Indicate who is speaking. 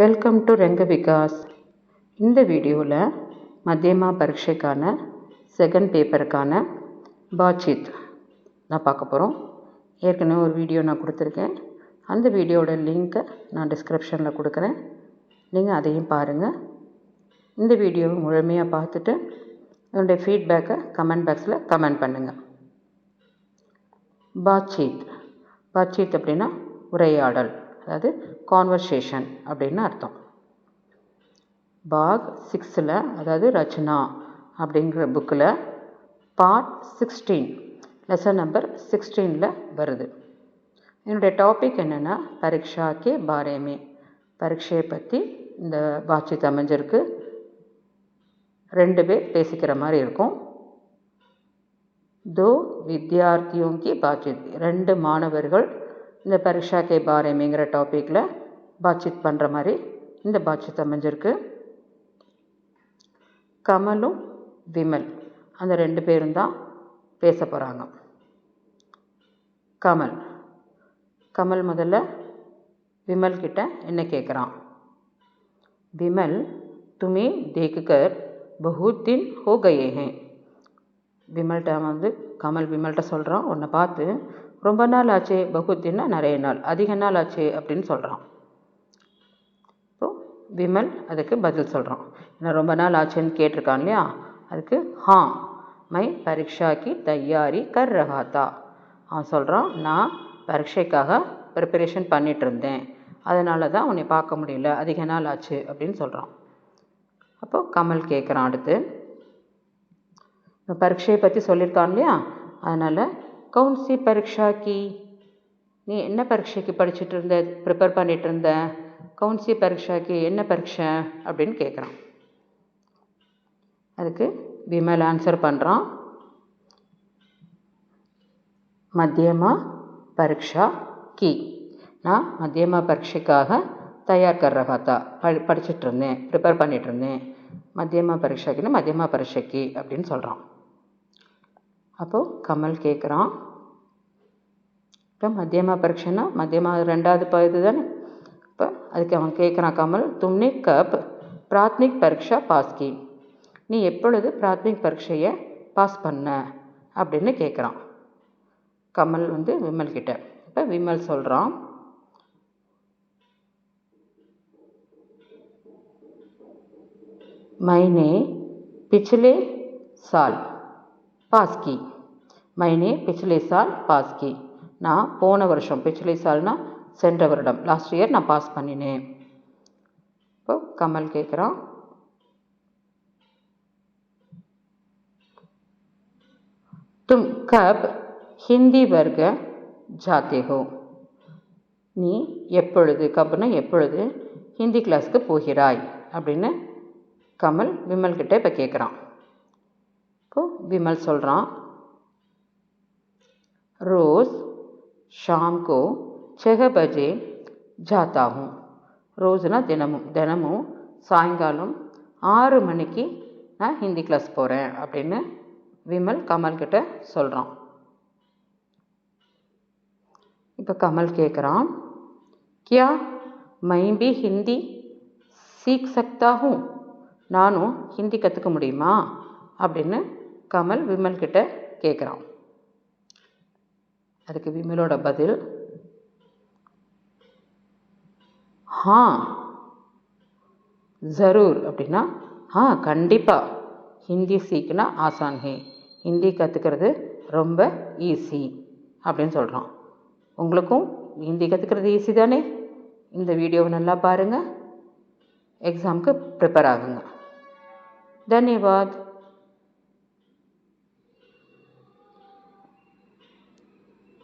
Speaker 1: Welcome to ரெங்க Vikas இந்த வீடியோவில் மத்தியமா பரீட்சைக்கான second பேப்பருக்கான பாட்சித் நான் பார்க்க போகிறோம் ஏற்கனவே ஒரு வீடியோ நான் கொடுத்துருக்கேன். அந்த வீடியோட லிங்க்கை நான் டிஸ்கிரிப்ஷனில் கொடுக்குறேன். நீங்கள் அதையும் பாருங்கள் இந்த வீடியோவை முழுமையாக பார்த்துட்டு என்னுடைய ஃபீட்பேக்கை கமெண்ட் பாக்ஸில் கமெண்ட் பண்ணுங்கள் பாட்சீத் பாட்சீத் அப்படின்னா உரையாடல். அதாவது கான்வர்சேஷன் அப்படின்னு அர்த்தம். பாக் சிக்ஸில் அதாவது ரச்சனா அப்படிங்கிற புக்கில் பார்ட் சிக்ஸ்டீன் லெசன் நம்பர் சிக்ஸ்டீனில் வருது. என்னுடைய டாபிக் என்னென்னா பரீட்சா கே பாரேமே. பரீட்சையை பற்றி இந்த பாட்சித் அமைஞ்சிருக்கு. ரெண்டு பேர் பேசிக்கிற மாதிரி இருக்கும். தோ வித்யார்த்தியோங்கி की பாட்சித் ரெண்டு மாணவர்கள் இந்த பரிஷா கே பாரேமிங்கிற டாப்பிக்கில் பாட்சித் பண்ணுற மாதிரி இந்த பாட்சித் அமைஞ்சிருக்கு. கமலும் விமல் அந்த ரெண்டு பேரும் தான் பேச போகிறாங்க கமல். கமல் முதல்ல விமல் கிட்ட என்ன கேட்குறான் விமல் துமே தேக்குகர் பகுத் தின் ஹோ கயே விமல்கிட்ட வந்து கமல் விமல்கிட்ட சொல்கிறான் உன்னை பார்த்து ரொம்ப நாள் ஆச்சு பகுத்தின்னா நிறைய நாள். அதிக நாள் ஆச்சு அப்படின்னு சொல்கிறான் இப்போ விமல் அதுக்கு பதில் சொல்கிறான் ஏன்னா ரொம்ப நாள் ஆச்சுன்னு கேட்டிருக்கான் இல்லையா? அதுக்கு ஹா மை பரீட்சாக்கு தயாரி கர் ரகாத்தா அவன் சொல்கிறான் நான் பரீட்சைக்காக ப்ரிப்பரேஷன் பண்ணிகிட்டு இருந்தேன். அதனால தான் உன்னை பார்க்க முடியல. அதிக நாள் ஆச்சு. அப்படின்னு சொல்கிறான் அப்போது கமல் கேட்குறான் அடுத்து. பரீட்சையை பற்றி சொல்லியிருக்கான் இல்லையா? அதனால் கவுன்சி பரீட்சாக்கி நீ என்ன பரீட்சைக்கு படிச்சுட்டு இருந்த ப்ரிப்பேர் பண்ணிட்டு இருந்த? கவுன்சி பரீட்சாக்கி என்ன பரீட்சை? அப்படின்னு கேட்குறான் அதுக்கு விமல் ஆன்சர் பண்ணுறான் மத்தியமா பரீட்சா கி. நான் மத்தியமா பரீட்சைக்காக தயார் கர் ரகா படி படிச்சுட்டு இருந்தேன் ப்ரிப்பேர் பண்ணிகிட்டு இருந்தேன். மத்தியமா பரீட்சாக்கின்னு மத்தியமா பரீட்சைக்கு அப்படின்னு சொல்கிறான் அப்போது கமல் கேட்குறான் இப்போ மத்தியமா ಪರೀಕ್ಷೆನ ಮಧ್ಯಮ ரெண்டாவது ப இது தானே? இப்போ அதுக்கு அவன் கேட்குறான் கமல் தும்னி கப் பிராத்மிக் பரீட்சா பாஸ்கி நீ எப்பொழுது பிராத்மிக் பரீட்சையை பாஸ் பண்ண? அப்படின்னு கேட்குறான் கமல் வந்து விமல்கிட்ட இப்போ விமல் சொல்கிறான் மைனே பிச்சிலே சால் பாஸ்கி மைனே பிச்சிலே சால் பாஸ்கி நான் போன வருஷம் பிச்சிலை சால்னா சென்ற வருடம். லாஸ்ட் இயர் நான் பாஸ் பண்ணினேன். இப்போ கமல் கேட்குறான் தும் கப் ஹிந்தி வர்க்க ஜாத்தே ஹோ. நீ எப்பொழுது கப்னா எப்பொழுது ஹிந்தி கிளாஸ்க்கு போகிறாய்? அப்படின்னு கமல் விமல்கிட்ட இப்போ கேட்குறான் இப்போ விமல் சொல்கிறான் ரோஸ் ஷாம் கோ छः बजे जाता हूँ ரோஸ்னா தினமும் தினமும் சாயங்காலம் ஆறு மணிக்கு நான் ஹிந்தி கிளாஸ் போகிறேன் அப்படின்னு விமல் கமல் கிட்ட சொல்கிறான் இப்போ கமல் கேட்குறான் கியா my B Hindi seek சக்தா who நானும் ஹிந்தி கற்றுக்க முடியுமா அப்படின்னு கமல் விமல் கிட்ட கேட்குறான் அதுக்கு விமலோட பதில் ஹா ஜரூர் அப்படின்னா ஆ கண்டிப்பாக ஹிந்தி சீக்கினா ஆசான் ஹே ஹிந்தி கற்றுக்கிறது ரொம்ப ஈஸி அப்படின்னு சொல்கிறான் உங்களுக்கும் ஹிந்தி கற்றுக்கிறது ஈஸி தானே? இந்த வீடியோவை நல்லா பாருங்கள் எக்ஸாமுக்கு ப்ரிப்பேர் ஆகுங்க. தன்யவாத்.